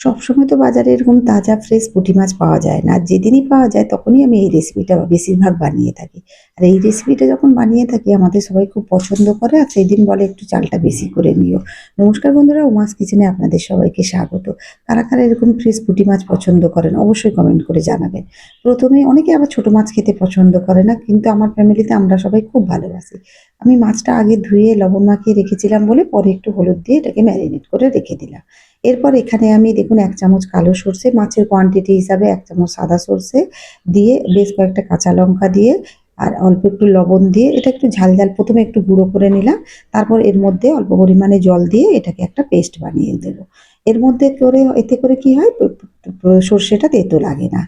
সবসময় তো বাজারে এরকম তাজা ফ্রেশ পুঁটি মাছ পাওয়া যায় না। যেদিনই পাওয়া যায় তখনই আমি এই রেসিপিটা বেশিরভাগ বানিয়ে থাকি। আর এই রেসিপিটা যখন বানিয়ে থাকি, আমাদের সবাই খুব পছন্দ করে আর সেই দিন বলে একটু চালটা বেশি করে নিও। নমস্কার বন্ধুরা, উমাস কিচেনে আপনাদের সবাইকে স্বাগত। কারা কারা এরকম ফ্রেশ পুঁটি মাছ পছন্দ করেন অবশ্যই কমেন্ট করে জানাবেন। প্রথমে অনেকে আবার ছোট মাছ খেতে পছন্দ করে না, কিন্তু আমার ফ্যামিলিতে আমরা সবাই খুব ভালোবাসি। আমি মাছটা আগে ধুয়ে লবণ মাখিয়ে রেখেছিলাম বলে পরে একটু হলুদ দিয়ে এটাকে ম্যারিনেট করে রেখে দিলাম। এরপর এখানে আমি দেখুন এক চামচ কালো সর্ষে, মাছের কোয়ান্টিটি হিসাবে এক চামচ সাদা সর্ষে দিয়ে বেশ কয়েকটা কাঁচা লঙ্কা দিয়ে আর অল্প একটু লবণ দিয়ে এটা একটু ঝাল ঝাল। প্রথমে একটু গুঁড়ো করে নিলাম, তারপর এর মধ্যে অল্প পরিমাণে জল দিয়ে এটাকে একটা পেস্ট বানিয়ে দেবো। এর মধ্যে করে, এতে করে কি হয়? সর্ষেটা তেতো লাগে না।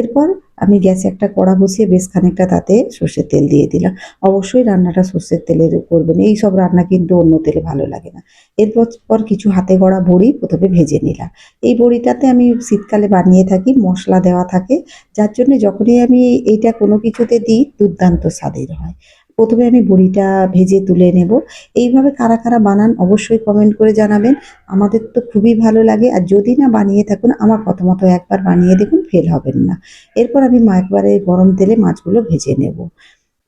এরপর আমি গ্যাসে একটা কড়া বসিয়ে বেশ খানিকটা তাতে সর্ষের তেল দিয়ে দিলাম। অবশ্যই রান্নাটা সর্ষের তেলের করবেন এই সব রান্না কিন্তু অন্য তেলে ভালো লাগে না। এরপর, পর কিছু হাতে গড়া বড়ি প্রথমে ভেজে নিলাম। এই বড়িটাতে আমি শীতকালে বানিয়ে থাকি, মশলা দেওয়া থাকে। যার জন্য যখনই আমি এইটা কোনো কিছুতে দিই, দুর্দান্ত স্বাদের হয়। প্রথমে আমি বড়িটা ভেজে তুলে নেব। এইভাবে কারা কারা বানান অবশ্যই কমেন্ট করে জানাবেন। আমাদের তো খুবই ভালো লাগে। আর যদি না বানিয়ে থাকুন, আমার প্রথমত একবার বানিয়ে দেখুন ফেল হবেন না। এরপর আমি মা একবারে গরম তেলে মাছগুলো ভেজে নেব।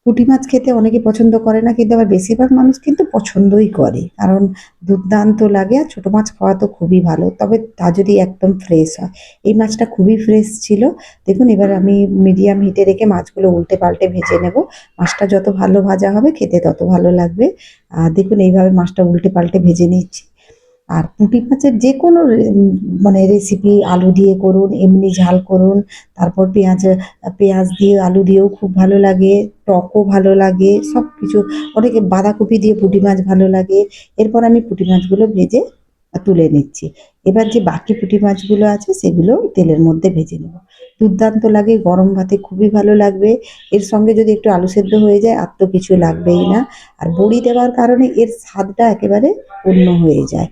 পুঁটি মাছ খেতে অনেকে পছন্দ করে না, কিন্তু আবার বেশিরভাগ মানুষ কিন্তু পছন্দই করে। কারণ দুর্দান্ত লাগে আর ছোটো মাছ খাওয়া তো খুবই ভালো, তবে তা যদি একদম ফ্রেশ হয়। এই মাছটা খুবই ফ্রেশ ছিল। দেখুন, এবার আমি মিডিয়াম হিটে রেখে মাছগুলো উল্টে পাল্টে ভেজে নেব। মাছটা যত ভালো ভাজা হবে, খেতে তত ভালো লাগবে। আর দেখুন, এইভাবে মাছটা উল্টে পাল্টে ভেজে নিচ্ছি। আর পুঁটি মাছের যে কোনো মানে রেসিপি আলু দিয়ে করুন, এমনি ঝাল করুন, তারপর পেঁয়াজ পেঁয়াজ দিয়ে, আলু দিয়েও খুব ভালো লাগে, টকও ভালো লাগে সব কিছু অনেকে বাঁধাকপি দিয়ে পুঁটি মাছ ভালো লাগে, এরপর আমি পুঁটি মাছগুলো ভেজে তুলে নিচ্ছি। এবার যে বাকি পুঁটি মাছগুলো আছে সেগুলো তেলের মধ্যে ভেজে নেব। দুর্দান্ত লাগে, গরম ভাতে খুবই ভালো লাগবে, এর সঙ্গে যদি একটু আলু সেদ্ধ হয়ে যায়, আর তো কিছু লাগবেই না, আর বড়ি দেওয়ার কারণে এর স্বাদটা একেবারে অন্য হয়ে যায়।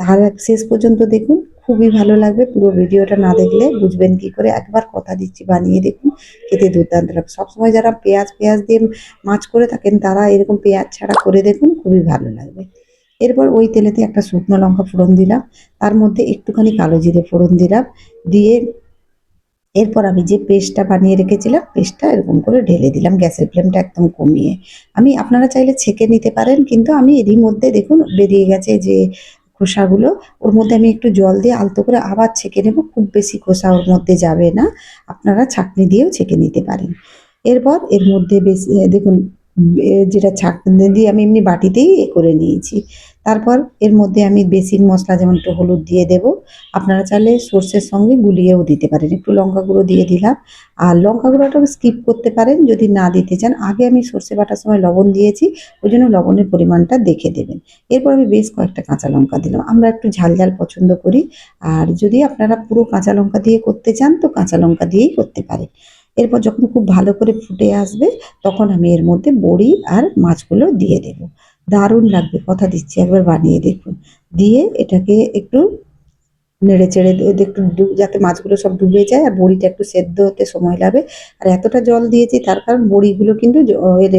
আর শেষ পর্যন্ত দেখুন, খুবই ভালো লাগবে। পুরো ভিডিওটা না দেখলে বুঝবেন কি করে। একবার কথা দিচ্ছি, বানিয়ে দেখুন, খেতে দুর্দান্ত লাগবে। সবসময় যারা পেঁয়াজ পেঁয়াজ দিয়ে মাছ করে থাকেন, তারা এরকম পেঁয়াজ ছাড়া করে দেখুন, খুবই ভালো লাগবে। এরপর ওই তেলেতে একটা শুকনো লঙ্কা ফোড়ন দিলাম। তার মধ্যে একটুখানি কালো জিরে ফোড়ন দিলাম। দিয়ে এরপর আমি যে পেস্টটা বানিয়ে রেখেছিলাম, পেস্টটা এরকম করে ঢেলে দিলাম। গ্যাসের ফ্লেমটা একদম কমিয়ে। আমি, আপনারা চাইলে ছেঁকে নিতে পারেন, কিন্তু আমি এরই মধ্যে দেখুন, বেরিয়ে গেছে যে খোসাগুলো, ওর মধ্যে আমি একটু জল দিয়ে আলতো করে আবার ছেঁকে নেব, খুব বেশি খোসা ওর মধ্যে যাবে না। আপনারা ছাঁকনি দিয়েও ছেঁকে নিতে পারেন। এরপর এর মধ্যে বেশি দেখুন যেটা ছাঁকনি দিয়ে আমি এমনি বাটিতেই এ করে নিয়েছি। তারপর এর মধ্যে আমি বেসিক মশলা যেমন একটু হলুদ দিয়ে দেব, আপনারা চাইলে সর্ষের সঙ্গে গুলিয়েও দিতে পারেন। একটু লঙ্কা গুঁড়ো দিয়ে দিলাম। আর লঙ্কা গুঁড়োটা স্কিপ করতে পারেন, যদি না দিতে চান। আগে আমি সর্ষে বাটার সময় লবণ দিয়েছি, ওই জন্য লবণের পরিমাণটা দেখে দেবেন। এরপর আমি বেশ কয়েকটা কাঁচা লঙ্কা দিলাম। আমরা একটু ঝাল ঝাল পছন্দ করি। আর যদি আপনারা পুরো কাঁচা লঙ্কা দিয়ে করতে চান, তো কাঁচা লঙ্কা দিয়েই করতে পারেন। এরপর যখন খুব ভালো করে ফুটে আসবে, তখন আমি এর মধ্যে বড়ি আর মাছগুলো দিয়ে দেব। দারুণ লাগবে, কথা দিচ্ছি, একবার বানিয়ে দেখুন। দিয়ে এটাকে একটু নেড়ে চেড়ে একটু যাতে মাছগুলো সব ডুবে যায় আর বড়িটা একটু সেদ্ধ হতে সময় লাগে। আর এতটা জল দিয়েছি তার কারণ বড়িগুলো কিন্তু এর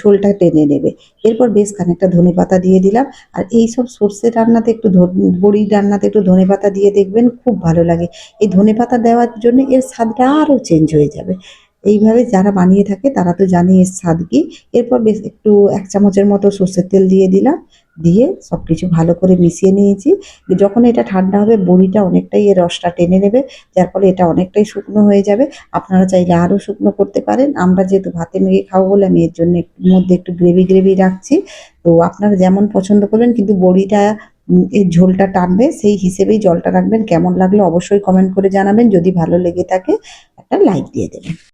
ঝোলটা টেনে নেবে। এরপর বেশ খানিকটা ধনে পাতা দিয়ে দিলাম। আর এই সব সর্ষে রান্নাতে একটু বড়ি রান্নাতে একটু ধনে পাতা দিয়ে দেখবেন খুব ভালো লাগে। এই ধনে পাতা দেওয়ার জন্য এর স্বাদটা আরও চেঞ্জ হয়ে যাবে। এইভাবে যারা বানিয়ে থাকে তারা তো জানে এর স্বাদ কি। এরপর বেশ একটু এক চামচের মতো সর্ষের তেল দিয়ে দিলাম। দিয়ে সব কিছু ভালো করে মিশিয়ে নিয়েছি। যখন এটা ঠান্ডা হবে, বড়িটা অনেকটাই এর রসটা টেনে নেবে, যার ফলে এটা অনেকটাই শুকনো হয়ে যাবে। আপনারা চাইলে আরও শুকনো করতে পারেন। আমরা যেহেতু ভাতে মেঘে খাব বলে আমি এর জন্য মধ্যে একটু গ্রেভি গ্রেভি রাখছি। তো আপনারা যেমন পছন্দ করবেন, কিন্তু বড়িটা এর ঝোলটা টানবে, সেই হিসেবেই জলটা রাখবেন। কেমন লাগল অবশ্যই কমেন্ট করে জানাবেন। যদি ভালো লেগে থাকে, একটা লাইক দিয়ে দেবেন।